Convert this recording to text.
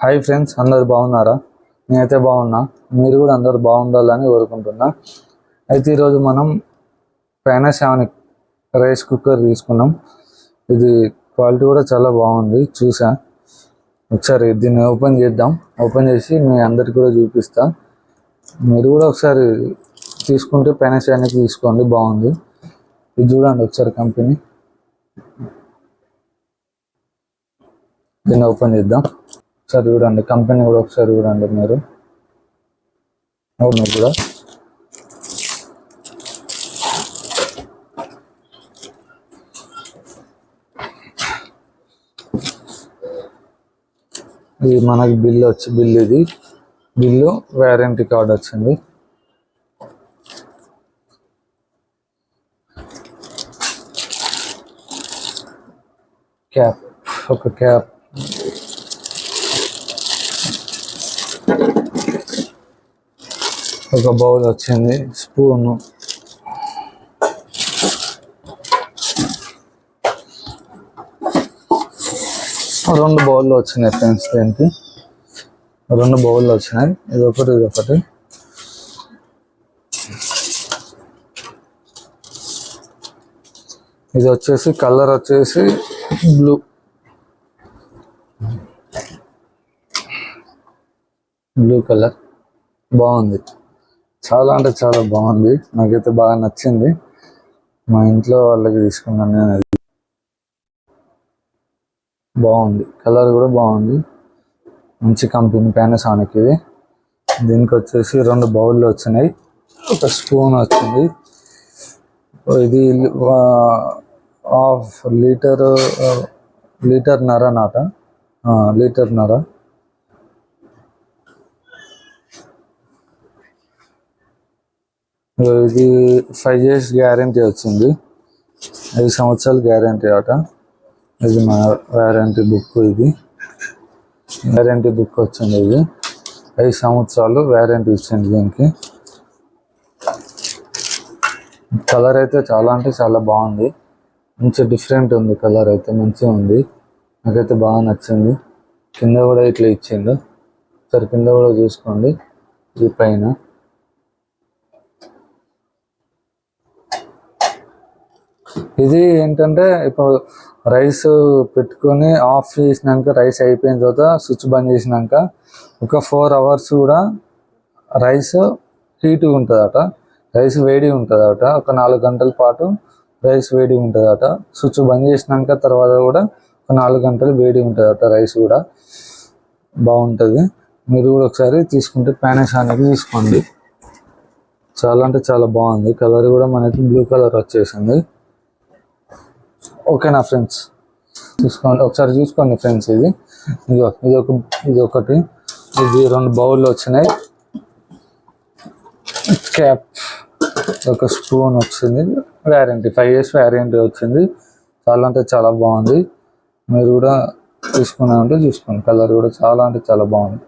Hi friends అందరు బాగున్నారా? నేనైతే బాగున్నా. మీరు కూడా అందరు బాగుండాలని కోరుకుంటున్నా. అయితే ఈరోజు మనం పానాసోనిక్ రైస్ కుక్కర్ తీసుకున్నాం. ఇది క్వాలిటీ కూడా చాలా బాగుంది. చూసా. ఒకసారి దీన్ని ఓపెన్ చేద్దాం. ఓపెన్ చేసి మీ అందరికి కూడా చూపిస్తా. మీరు కూడా ఒకసారి తీసుకుంటే పానాసోనిక్ తీసుకోండి బాగుంది. ఇది చూడండి ఒకసారి కంపెనీ దీన్ని ఓపెన్ చేద్దాం. ఒకసారి చూడండి. కంపెనీ కూడా ఒకసారి చూడండి మీరు. అవును కూడా ఇది మనకి బిల్ వచ్చి బిల్ ఇది. బిల్లు వారంటీ కార్డ్ వచ్చింది. క్యాప్ ఒక క్యాప్. ఒక బౌల్ వచ్చింది స్పూను. రెండు బౌల్లో వచ్చినాయి ఫ్రెండ్స్ దీనికి. రెండు బౌల్లో వచ్చినాయి ఇది ఒకటి ఇది ఒకటి. ఇది వచ్చేసి కలర్ వచ్చేసి బ్లూ. Blue colour. బాగుంది. చాలా అంటే చాలా బాగుంది. నాకైతే బాగా నచ్చింది. మా ఇంట్లో వాళ్ళకి తీసుకున్నాను నేను అది. బాగుంది. కలర్ కూడా బాగుంది. మంచి కంపెనీ పానాసోనిక్ ఇది. దీనికి వచ్చేసి రెండు బౌళ్ళు వచ్చినాయి. ఒక స్పూన్ వచ్చింది. ఇది హాఫ్ లీటర్ లీటర్ నర నాట. లీటర్ ఇది ఫైవ్ ఇయర్స్ గ్యారంటీ వచ్చింది. ఐదు సంవత్సరాలు గ్యారంటీ అట. ఇది మా వారంటీ బుక్ ఇది. వారంటీ బుక్ వచ్చింది ఇది. ఐదు సంవత్సరాలు వారంటీ ఇచ్చింది దీనికి. కలర్ అయితే చాలా అంటే చాలా బాగుంది. మంచి డిఫరెంట్ ఉంది కలర్ అయితే మంచిగా ఉంది. నాకైతే బాగా నచ్చింది. కింద కూడా ఇట్లా ఇచ్చిండు. సరే కింద కూడా చూసుకోండి. ఇది పైన. ఇది ఏంటంటే ఇప్పుడు రైస్ పెట్టుకొని ఆఫ్ చేసినాక రైస్ అయిపోయిన తర్వాత స్విచ్ బంద్ చేసినాక ఒక ఫోర్ అవర్స్ కూడా రైస్ హీట్గా ఉంటుందట. రైస్ వేడిగా ఉంటుందట. ఒక నాలుగు గంటల పాటు రైస్ వేడిగా ఉంటుందట. స్విచ్ బంద్ చేసినాక తర్వాత కూడా ఒక నాలుగు గంటలు వేడి ఉంటుందట రైస్ కూడా. బాగుంటుంది. మీరు కూడా ఒకసారి తీసుకుంటే పానాసోనిక్ తీసుకోండి. చాలా అంటే చాలా బాగుంది. కలర్ కూడా మనకి బ్లూ కలర్ వచ్చేసింది. ఓకేనా ఫ్రెండ్స్. చూసుకోండి ఒకసారి చూసుకోండి ఫ్రెండ్స్ ఇది. ఇదిగో ఇది ఒక ఇది ఒకటి. ఇది రెండు బౌల్లో వచ్చినాయి. క్యాప్ ఒక స్పూన్ వచ్చింది. వ్యారంటీ ఫైవ్ ఇయర్స్ వ్యారంటీ వచ్చింది. చాలా అంటే చాలా బాగుంది. మీరు కూడా తీసుకున్నారంటే చూసుకోండి. కలర్ కూడా చాలా అంటే చాలా బాగుంది.